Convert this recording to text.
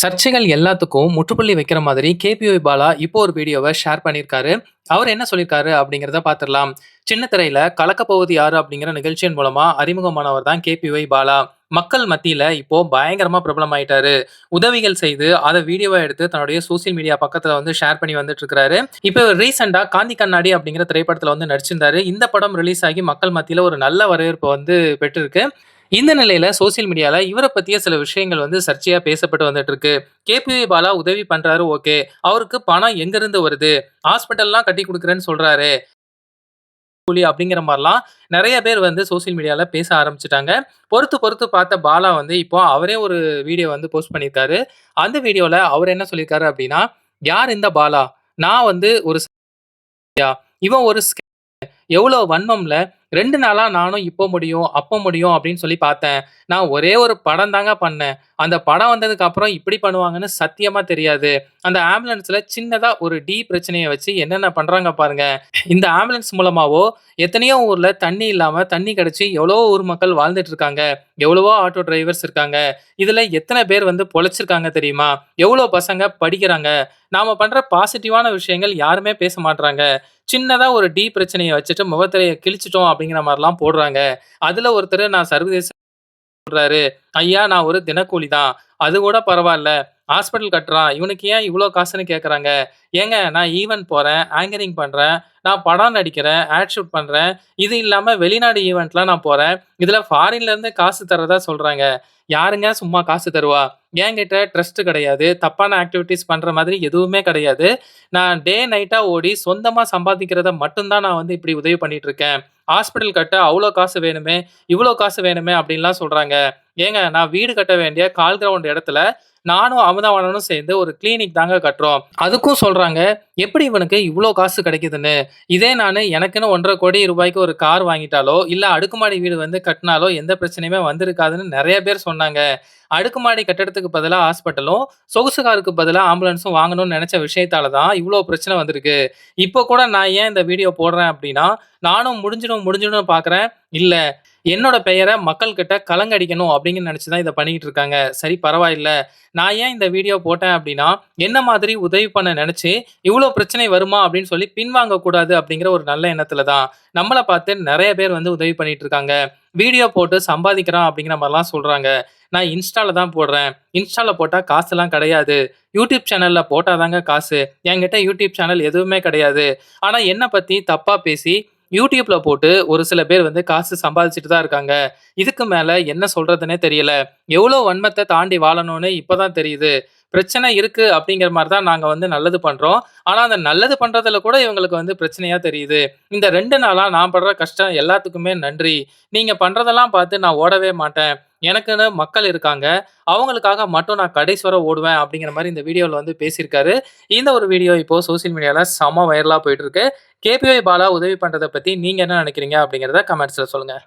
சர்ச்சைகள் எல்லாத்துக்கும் முற்றுப்புள்ளி வைக்கிற மாதிரி கேபிஓ பாலா இப்போ ஒரு வீடியோவை ஷேர் பண்ணியிருக்காரு. அவர் என்ன சொல்லியிருக்காரு அப்படிங்கிறத பார்த்துடலாம். சின்ன திரையில கலக்க போவது யாரு? அப்படிங்கிற நிகழ்ச்சியின் மூலமா அறிமுகமானவர் தான் கேபிஒய் பாலா. மக்கள் மத்தியில இப்போ பயங்கரமா பிரபலமாயிட்டாரு உதவிகள் செய்து அதை வீடியோவை எடுத்து தன்னுடைய சோசியல் மீடியா பக்கத்துல வந்து ஷேர் பண்ணி வந்துட்டு இருக்காரு இப்போ ரீசெண்டா காந்தி கண்ணாடி அப்படிங்கிற திரைப்படத்துல வந்து நடிச்சிருந்தாரு. இந்த படம் ரிலீஸ் ஆகி மக்கள் மத்தியில ஒரு நல்ல வரவேற்பு வந்து பெற்றிருக்கு. இந்த நிலையில சோசியல் மீடியால இவரை பத்திய சில விஷயங்கள் வந்து சர்ச்சையா பேசப்பட்டு வந்துட்டு இருக்கு கேபிவி பாலா உதவி பண்றாரு ஓகே. அவருக்கு பணம் எங்க இருந்து வருது ஹாஸ்பிட்டல்லாம் கட்டி கொடுக்குறேன்னு சொல்றாரு. கூலி அப்படிங்கிற மாதிரிலாம் நிறைய பேர் வந்து சோசியல் மீடியாவில் பேச ஆரம்பிச்சிட்டாங்க. பொறுத்து பொறுத்து பார்த்த பாலா வந்து இப்போ அவரே ஒரு வீடியோ வந்து போஸ்ட் பண்ணியிருக்காரு. அந்த வீடியோவில் அவர் என்ன சொல்லியிருக்காரு அப்படின்னா யார் இந்த பாலா? நான் வந்து ஒரு இவன் ஒரு எவ்வளோ வன்மம்ல ரெண்டு நாளா நானும் இப்போ முடியும், அப்போ முடியும் அப்படின்னு சொல்லி பார்த்தேன். நான் ஒரே ஒரு படம் தாங்க பண்ணேன். அந்த படம் வந்ததுக்கு அப்புறம் இப்படி பண்ணுவாங்கன்னு சத்தியமா தெரியாது. அந்த ஆம்புலன்ஸ்ல சின்னதா ஒரு டி பிரச்சனையை வச்சு என்னென்ன பண்றாங்க பாருங்க. இந்த ஆம்புலன்ஸ் மூலமாவோ எத்தனையோ ஊர்ல தண்ணி இல்லாம தண்ணி கிடச்சி எவ்வளவோ ஊர் மக்கள் வாழ்ந்துட்டு இருக்காங்க. எவ்வளவோ ஆட்டோ டிரைவர்ஸ் இருக்காங்க. இதுல எத்தனை பேர் வந்து பொழைச்சிருக்காங்க தெரியுமா? எவ்வளோ பசங்க படிக்கிறாங்க. நாம பண்ற பாசிட்டிவான விஷயங்கள் யாருமே பேச மாட்றாங்க. சின்னதா ஒரு டி பிரச்சனையை வச்சுட்டு முகத்திரையை கிழிச்சிட்டோம் அப்படிங்கிற மாதிரிலாம் போடுறாங்க. அதில் ஒருத்தர் நான் சர்வதேச சொல்றாரு, "ஐயா நான் ஒரு தினக்கூலி தான். அது கூட பரவாயில்ல ஹாஸ்பிட்டல் கட்டுறான். இவனுக்கு ஏன் இவ்வளோ காசுன்னு கேட்குறாங்க ஏங்க நான் ஈவெண்ட் போகிறேன் ஆங்கரிங் பண்றேன், நான் படம் நடிக்கிறேன், ஆட் ஷூட் பண்றேன். இது இல்லாமல் வெளிநாடு ஈவெண்ட்லாம் நான் போகிறேன் இதில் ஃபாரின்லேருந்து காசு தர்றதா சொல்கிறாங்க யாருங்க சும்மா காசு தருவா? என்கிட்ட ட்ரஸ்ட் கிடையாது. தப்பான ஆக்டிவிட்டீஸ் பண்ணுற மாதிரி எதுவுமே கிடையாது. நான் டே நைட்டாக ஓடி சொந்தமாக சம்பாதிக்கிறத மட்டும்தான் நான் வந்து இப்படி உதவி பண்ணிகிட்ருக்கேன் இருக்கேன். ஹாஸ்பிட்டல் கட்ட அவ்வளோ காசு வேணுமே, இவ்வளோ காசு வேணுமே அப்படின்லாம் சொல்கிறாங்க ஏங்க நான் வீடு கட்ட வேண்டிய கால் கிரவுண்ட் இடத்துல நானும் அமுதாவாணனும் சேர்ந்து ஒரு கிளினிக் தாங்க கட்டுறோம். அதுக்கும் சொல்றாங்க, எப்படி இவனுக்கு இவ்வளோ காசு கிடைக்குதுன்னு. இதே நான் எனக்குன்னு ஒன்றரை கோடி ரூபாய்க்கு ஒரு கார் வாங்கிட்டாலோ, இல்ல அடுக்குமாடி வீடு வந்து கட்டினாலோ எந்த பிரச்சனையுமே வந்திருக்காதுன்னு நிறைய பேர் சொன்னாங்க. அடுக்குமாடி கட்டடத்துக்கு பதிலாக ஹாஸ்பிட்டலும், சொகுசு காருக்கு பதிலாக ஆம்புலன்ஸும் வாங்கணும்னு நினச்ச விஷயத்தால தான் இவ்வளோ பிரச்சனை வந்திருக்கு. இப்போ கூட நான் ஏன் இந்த வீடியோ போடுறேன் அப்படின்னா நானும் முடிஞ்சிடும் முடிஞ்சிடும் பார்க்குறேன். இல்லை என்னோட பெயரை மக்கள்கிட்ட கலங்கடிக்கணும் அப்படின்னு நினச்சி தான் இதை பண்ணிக்கிட்டு இருக்காங்க. சரி பரவாயில்ல. நான் ஏன் இந்த வீடியோ போட்டேன் அப்படின்னா, என்ன மாதிரி உதவி பண்ண நினச்சி இவ்வளோ பிரச்சனை வருமா அப்படின்னு சொல்லி பின்வாங்கக்கூடாது அப்படிங்கிற ஒரு நல்ல எண்ணத்தில் தான். நம்மளை பார்த்து நிறைய பேர் வந்து உதவி பண்ணிட்டு இருக்காங்க. வீடியோ போட்டு சம்பாதிக்கிறான் அப்படிங்கிற மாதிரிலாம் சொல்கிறாங்க நான் இன்ஸ்டாவில் தான் போடுறேன். இன்ஸ்டாவில் போட்டால் காசுலாம் கிடையாது. யூடியூப் சேனலில் போட்டால் தாங்க காசு. என்கிட்ட யூடியூப் சேனல் எதுவுமே கிடையாது. ஆனால் என்னை பற்றி தப்பாக பேசி யூடியூப்ல போட்டு ஒரு சில பேர் வந்து காசு சம்பாதிச்சுட்டு தான் இருக்காங்க. இதுக்கு மேல என்ன சொல்றதுன்னே தெரியல. எவ்வளோ வன்மத்தை தாண்டி வாழணும்னு இப்ப தான் தெரியுது. பிரச்சனை இருக்கு அப்படிங்கிற மாதிரி தான் நாங்க வந்து நல்லது பண்றோம். ஆனா அந்த நல்லது பண்றதுல கூட இவங்களுக்கு வந்து பிரச்சனையா தெரியுது. இந்த ரெண்டு நாளா நான் படுற கஷ்டம் எல்லாத்துக்குமே நன்றி. நீங்க பண்றதெல்லாம் பார்த்து நான் ஓடவே மாட்டேன். எனக்குன்னு மக்கள் இருக்காங்க. அவங்களுக்காக மட்டும் நான் கடைசி வர ஓடுவேன் அப்படிங்கிற மாதிரி இந்த வீடியோவில் வந்து பேசியிருக்காரு. இந்த ஒரு வீடியோ இப்போ சோசியல் மீடியாவில் செம வைரலாக போயிட்டு இருக்கு. கேபிஒய் பாலா உதவி பண்ணுறதை பற்றி நீங்கள் என்ன நினைக்கிறீங்க அப்படிங்கிறத கமெண்ட்ஸில் சொல்லுங்கள்